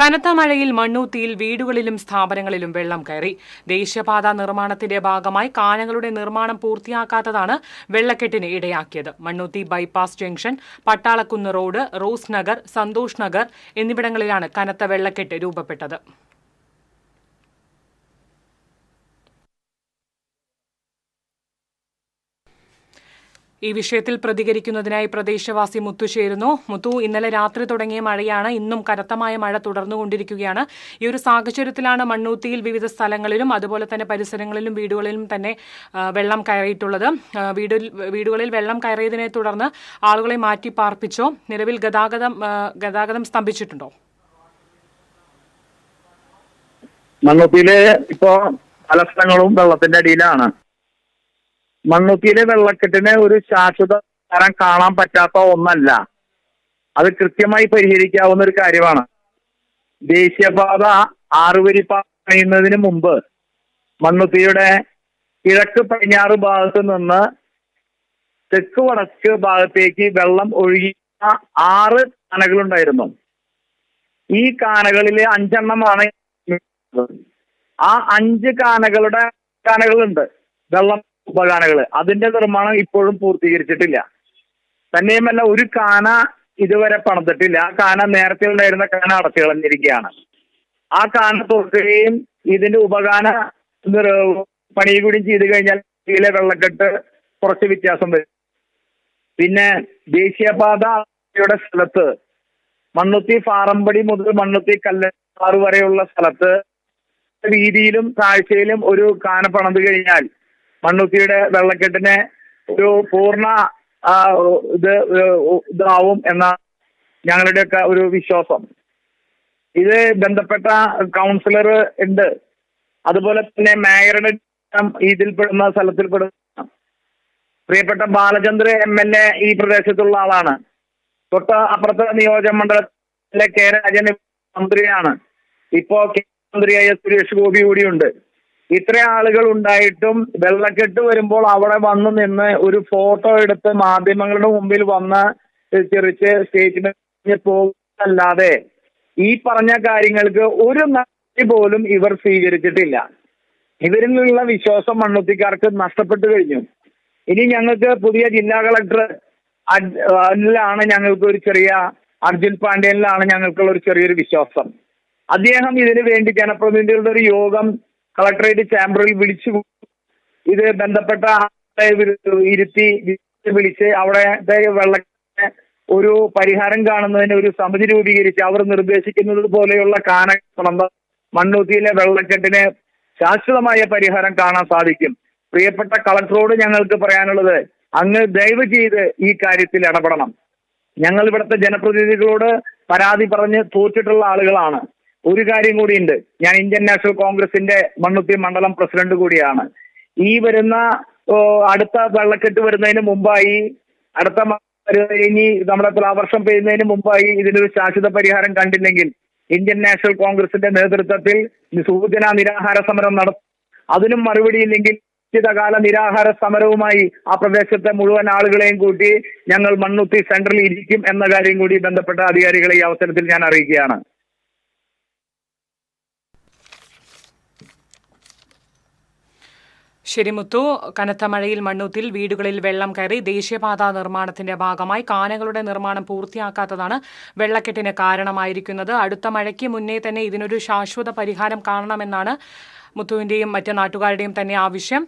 കനത്ത മഴയിൽ മണ്ണൂത്തിയിൽ വീടുകളിലും സ്ഥാപനങ്ങളിലും വെള്ളം കയറി. ദേശീയപാത നിർമ്മാണത്തിന്റെ ഭാഗമായി കാനകളുടെ നിർമ്മാണം പൂർത്തിയാക്കാത്തതാണ് വെള്ളക്കെട്ടിന് ഇടയാക്കിയത്. Mannuthy bypass junction Pattalakkunnu road Rose Nagar Santhosh Nagar എന്നിവിടങ്ങളിലാണ് കനത്ത വെള്ളക്കെട്ട് രൂപപ്പെട്ടത്. ഈ വിഷയത്തിൽ പ്രതികരിക്കുന്നതിനായി പ്രദേശവാസി മുത്തു ചേരുന്നു. മുത്തു ഇന്നലെ രാത്രി തുടങ്ങിയ മഴയാണ്. ഇന്നും കനത്തമായ മഴ തുടർന്നുകൊണ്ടിരിക്കുകയാണ്. ഈ ഒരു സാഹചര്യത്തിലാണ് മണ്ണൂത്തിയിൽ വിവിധ സ്ഥലങ്ങളിലും അതുപോലെ തന്നെ പരിസരങ്ങളിലും വീടുകളിലും തന്നെ വെള്ളം കയറിയിട്ടുള്ളത്. വീടുകളിൽ വെള്ളം കയറിയതിനെ തുടർന്ന് ആളുകളെ മാറ്റി പാർപ്പിച്ചോ. നിലവിൽ ഗതാഗതം ഗതാഗതം സ്തംഭിച്ചിട്ടുണ്ടോ? മണ്ണൂത്തിയിലെ ഇപ്പോ പല സ്ഥലങ്ങളും വെള്ളത്തിന്റെ അടിയിലാണ്. മണ്ണുത്തിയിലെ വെള്ളക്കെട്ടിനെ ഒരു ശാശ്വത തരം കാണാൻ പറ്റാത്ത ഒന്നല്ല. അത് കൃത്യമായി പരിഹരിക്കാവുന്ന ഒരു കാര്യമാണ്. ദേശീയപാത ആറുവരി പണിയുന്നതിന് മുമ്പ് മണ്ണുത്തിയുടെ കിഴക്ക് പടിഞ്ഞാറ് ഭാഗത്ത് നിന്ന് തെക്ക് വടക്ക് ഭാഗത്തേക്ക് വെള്ളം ഒഴുകിയ ആറ് കാനകളുണ്ടായിരുന്നു. ഈ കാനകളിലെ അഞ്ചെണ്ണമാണ് ആ അഞ്ച് കാനകളുടെ കാനകളുണ്ട്. വെള്ളം ഉപകാനകൾ അതിന്റെ നിർമ്മാണം ഇപ്പോഴും പൂർത്തീകരിച്ചിട്ടില്ല. തന്നെയുമല്ല ഒരു കാന ഇതുവരെ പണിതിട്ടില്ല. ആ കാന നേരത്തെ ഉണ്ടായിരുന്ന കാന അടച്ചു കളഞ്ഞിരിക്കുകയാണ്. ആ കാന തുറക്കുകയും ഇതിന്റെ ഉപകാന പണി കൂടി ചെയ്തു കഴിഞ്ഞാൽ ഇതിലെ വെള്ളക്കെട്ട് കുറച്ച് വ്യത്യാസം വരും. പിന്നെ ദേശീയപാതയുടെ സ്ഥലത്ത് മണ്ണുത്തി ഫാറമ്പടി മുതൽ മണ്ണുത്തി കല്ലാറ് വരെയുള്ള സ്ഥലത്ത് രീതിയിലും കാഴ്ചയിലും ഒരു കാന പണിത് കഴിഞ്ഞാൽ മണ്ണുത്തിയുടെ വെള്ളക്കെട്ടിനെ ഒരു പൂർണ ഇത് ഇതാവും എന്ന ഞങ്ങളുടെയൊക്കെ ഒരു വിശ്വാസം. ഇത് ബന്ധപ്പെട്ട കൗൺസിലർ ഉണ്ട്. അതുപോലെ തന്നെ മേയറുടെ ഇതിൽപ്പെടുന്ന സ്ഥലത്തിൽപ്പെടുന്ന പ്രിയപ്പെട്ട ബാലചന്ദ്ര എം എൽ എ ഈ പ്രദേശത്തുള്ള ആളാണ്. തൊട്ട് അപ്പുറത്തെ നിയോജക മണ്ഡലത്തിലെ കെ രാജൻ മന്ത്രിയാണ്. ഇപ്പോ കേന്ദ്രമന്ത്രിയായ സുരേഷ് ഗോപി കൂടിയുണ്ട്. ഇത്ര ആളുകൾ ഉണ്ടായിട്ടും വെള്ളക്കെട്ട് വരുമ്പോൾ അവിടെ വന്നു നിന്ന് ഒരു ഫോട്ടോ എടുത്ത് മാധ്യമങ്ങളുടെ മുമ്പിൽ വന്ന് ചെറിച്ച് സ്റ്റേറ്റ്മെന്റ് പോകാതെ ഈ പറഞ്ഞ കാര്യങ്ങൾക്ക് ഒരു നടപടി പോലും ഇവർ സ്വീകരിച്ചിട്ടില്ല. ഇവരിൽ നിന്നുള്ള വിശ്വാസം മണ്ണുത്തിക്കാർക്ക് നഷ്ടപ്പെട്ടു കഴിഞ്ഞു. ഇനി ഞങ്ങൾക്ക് പുതിയ ജില്ലാ കളക്ടർ ാണ് ഞങ്ങൾക്ക് ഒരു ചെറിയ അർജുൻ പാണ്ഡ്യനിലാണ് ഞങ്ങൾക്കുള്ള ഒരു ചെറിയൊരു വിശ്വാസം. അദ്ദേഹം ഇതിനു വേണ്ടി ജനപ്രതിനിധികളുടെ ഒരു യോഗം കളക്ടറേറ്റ് ചാമ്പറിൽ വിളിച്ചു ഇത് ബന്ധപ്പെട്ട ഇരുത്തി വിളിച്ച് അവിടെ വെള്ളത്തിന് ഒരു പരിഹാരം കാണുന്നതിന് ഒരു സമിതി രൂപീകരിച്ച് അവർ നിർദ്ദേശിക്കുന്നത് പോലെയുള്ള കാന മണ്ണൂത്തിയിലെ വെള്ളക്കെട്ടിന് ശാശ്വതമായ പരിഹാരം കാണാൻ സാധിക്കും. പ്രിയപ്പെട്ട കളക്ടറോട് ഞങ്ങൾക്ക് പറയാനുള്ളത് അങ്ങ് ദയവ് ചെയ്ത് ഈ കാര്യത്തിൽ ഇടപെടണം. ഞങ്ങൾ ഇവിടുത്തെ ജനപ്രതിനിധികളോട് പരാതി പറഞ്ഞ് തോറ്റിട്ടുള്ള ആളുകളാണ്. ഒരു കാര്യം കൂടിയുണ്ട്. ഞാൻ ഇന്ത്യൻ നാഷണൽ കോൺഗ്രസിന്റെ മണ്ണുത്തി മണ്ഡലം പ്രസിഡന്റ് കൂടിയാണ്. ഈ വരുന്ന അടുത്ത വെള്ളക്കെട്ട് വരുന്നതിന് മുമ്പായി അടുത്ത ഇനി നമ്മുടെ തുലാവർഷം പെയ്യുന്നതിന് മുമ്പായി ഇതിനൊരു ശാശ്വത പരിഹാരം കണ്ടില്ലെങ്കിൽ ഇന്ത്യൻ നാഷണൽ കോൺഗ്രസിന്റെ നേതൃത്വത്തിൽ സൂചന നിരാഹാര സമരം നടത്തും. അതിനും മറുപടിയില്ലെങ്കിൽ നിശ്ചിതകാല നിരാഹാര സമരവുമായി ആ പ്രദേശത്തെ മുഴുവൻ ആളുകളെയും കൂട്ടി ഞങ്ങൾ മണ്ണുത്തി സെന്ററിൽ ഇരിക്കും എന്ന കാര്യം കൂടി ബന്ധപ്പെട്ട അധികാരികളെ ഈ അവസരത്തിൽ ഞാൻ അറിയിക്കുകയാണ്. ശരിമുത്തു കനത്ത മഴയിൽ മണ്ണൂത്തിൽ വീടുകളിൽ വെള്ളം കയറി ദേശീയപാതാ നിർമ്മാണത്തിന്റെ ഭാഗമായി കാനകളുടെ നിർമ്മാണം പൂർത്തിയാക്കാത്തതാണ് വെള്ളക്കെട്ടിന് കാരണമായിരിക്കുന്നത്. അടുത്ത മഴയ്ക്ക് മുന്നേ തന്നെ ഇതിനൊരു ശാശ്വത പരിഹാരം കാണണമെന്നാണ് മുത്തുവിന്റെയും മറ്റ് നാട്ടുകാരുടെയും തന്നെ ആവശ്യം.